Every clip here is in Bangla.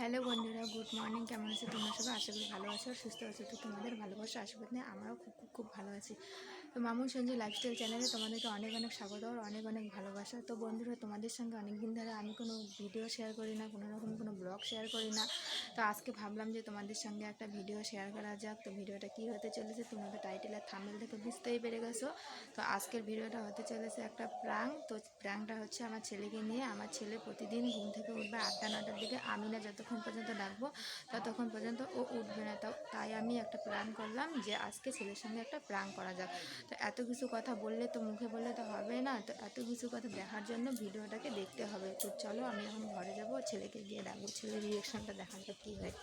হ্যালো বন্ধুরা, গুড মর্নিং। কেমন আছো তোমরা সবাই? আশা করি ভালো আছো সুস্থ আছো। তো তোমাদের ভালোবাসা, আশীর্বাদ নেই আমরাও খুব খুব খুব ভালো আছি। তো মামুন সঞ্জয় লাইফস্টাইল চ্যানেলে তোমাদেরকে অনেক অনেক স্বাগত, আর অনেক অনেক ভালোবাসা। তো বন্ধুরা, তোমাদের সঙ্গে অনেক দিন ধরে আমি কোনো ভিডিও শেয়ার করি না, কোনো রকম কোনো ব্লগ শেয়ার করি না। তো আজকে ভাবলাম যে তোমাদের সঙ্গে একটা ভিডিও শেয়ার করা যাক। তো ভিডিওটা কী হতে চলেছে তোমরা টাইটেল আর থামেল থেকে বুঝতেই পেরে গেছো। তো আজকের ভিডিওটা হতে চলেছে একটা প্রাং তো প্রাংটা হচ্ছে আমার ছেলেকে নিয়ে। আমার ছেলে প্রতিদিন ঘুম থেকে উঠবে আটটা নটার দিকে। আমি না যতক্ষণ পর্যন্ত ডাকবো, ততক্ষণ পর্যন্ত ও উঠবে না। তাই আমি একটা প্ল্যান করলাম যে আজকে ছেলের সঙ্গে একটা প্রাং করা যাক। তো এত কিছু কথা বললে তো মুখে বললে তো হবে না। তো এত কিছু কথা দেখার জন্য ভিডিওটাকে দেখতে হবে। তো চলো আমি এখন ঘরে যাব, ছেলেকে গিয়ে ডাকবো ছেলের রিয়েকশনটা দেখার তো কী হয়।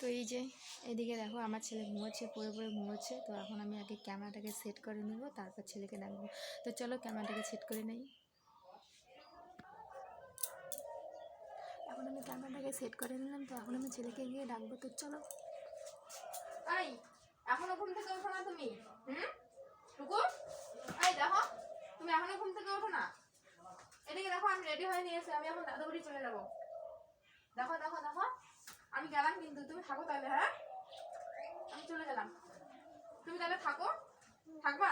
তো এই যে, এদিকে দেখো আমার ছেলে ঘুমোচ্ছে, পড়ে পড়ে ঘুমোচ্ছে। তো এখন আমি আগে ক্যামেরাটাকে সেট করে নেব, তারপর ছেলেকে ডাকবো তো চলো ক্যামেরাটাকে সেট করে নেই। এখন আমি ক্যামেরাটাকে সেট করে নিলাম, তো এখন আমি ছেলেকে গিয়ে ডাকবো, তো চলো। এই, এখনও ঘুম থেকে ওঠো না তুমি? হুম? টুকু এই দেখো, তুমি এখনও ঘুম থেকে ওঠো না? এদিকে দেখো, আমি রেডি হয়ে নিয়েছি, আমি এখন দাদাবুড়ি চলে যাব। দেখো দেখো দেখো, আমি গেলাম কিন্তু, তুমি থাকো তাহলে হ্যাঁ? আমি চলে গেলাম। তুমি তাহলে থাকো। থাকবা?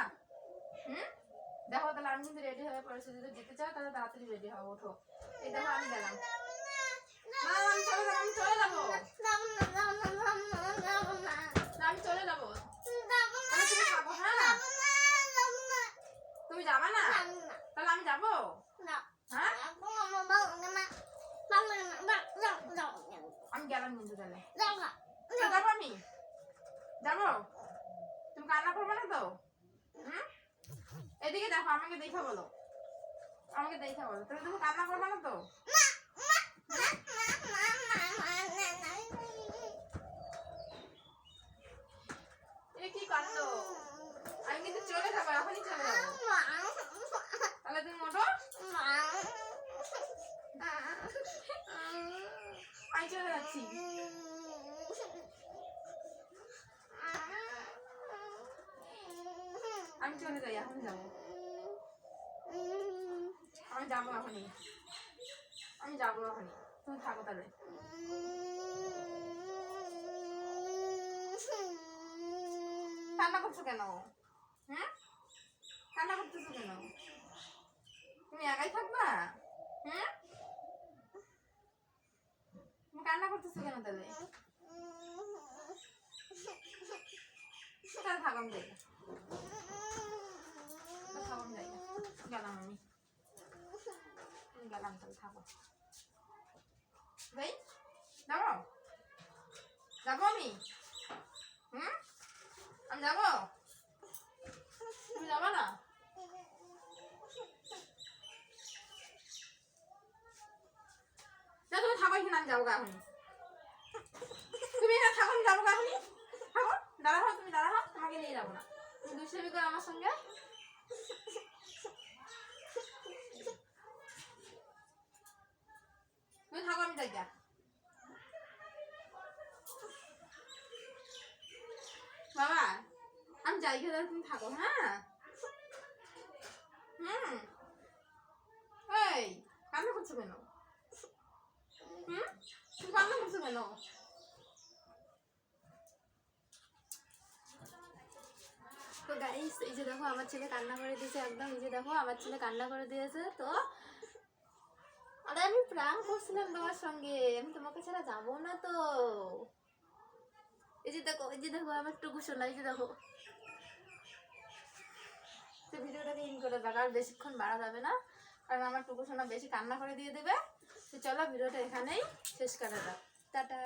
হুম? দেখো তাহলে, আমি কিন্তু রেডি হয়ে পড়েছি, যদি যেতে চাও তাহলে তাড়াতাড়ি রেডি হও, ওঠো। এই দেখো, আমি গেলাম। তুমি হ্যাঁ যাবা না তাহলে আমি যাব হ্যাঁ আমি গেলাম কিন্তু তাহলে যাব আমি যাব তুমি কান্না করবে না তো এদিকে দেখো আমাকে দেখা বলো আমাকে দেখা বলো তুমি তুমি কান্না করবে না তো এ কি কান্দ আমি কিন্তু চলে যাব, এখনই চলে যাব। তাহলে তুমি মোটো? আমি চলে যাচ্ছি। আমি চলে যাই এখন যাব। আমি যাব এখনই। আমি যাব এখনই। তুমি থাকো তাহলে। কান্না করছ কেন? হুম কান্না করতেছো কেন? তুমি একাই থাকবা? তুমি কান্না করতেছো কেন তাহলে? তাহলে থাকাম যাই। থাকাম গেলাম আমি। গেলাম, তাহলে থাকো। যাই? যাব যাব আমি হুম আমি যাব তুমি যাব না না তুমি থাকো এখানে আমি যাব গা এখনই তুমি এখানে থাকো আমি যাব গা এখনই থাকো দাঁড়া হও তুমি দাঁড়া হও তোমাকে নিয়ে যাব না। তুমি দুষ্টামি করো আমার সঙ্গে? তুমি থাকো আমি যাই। বাবা আমি যাই গেলে তুমি থাকো হ্যাঁ? হুম। এই কান্না করছ কেন হুম তুমি কান্না করছ কেন তো গাইস এই যে দেখো, আমার ছেলে কান্না করে দিয়েছে একদম। এই যে দেখো, আমার ছেলে কান্না করে দিয়েছে। তো আরে আমি প্রাণ করছিলাম তোমার সঙ্গে। আমি তোমাকে ছাড়া যাব না তো। এই যে দেখো, এই যে দেখো, আমার টুকু শোনা এই যে দেখো। তো ভিডিওটাকে ইন করে দেখ, আর বেশিক্ষণ বাড়া যাবে না। কারণ আমার টুকু সোনা বেশি কান্না করে দিয়ে দেবে। তো চলো, ভিডিওটা এখানেই শেষ করা যাক টাটা।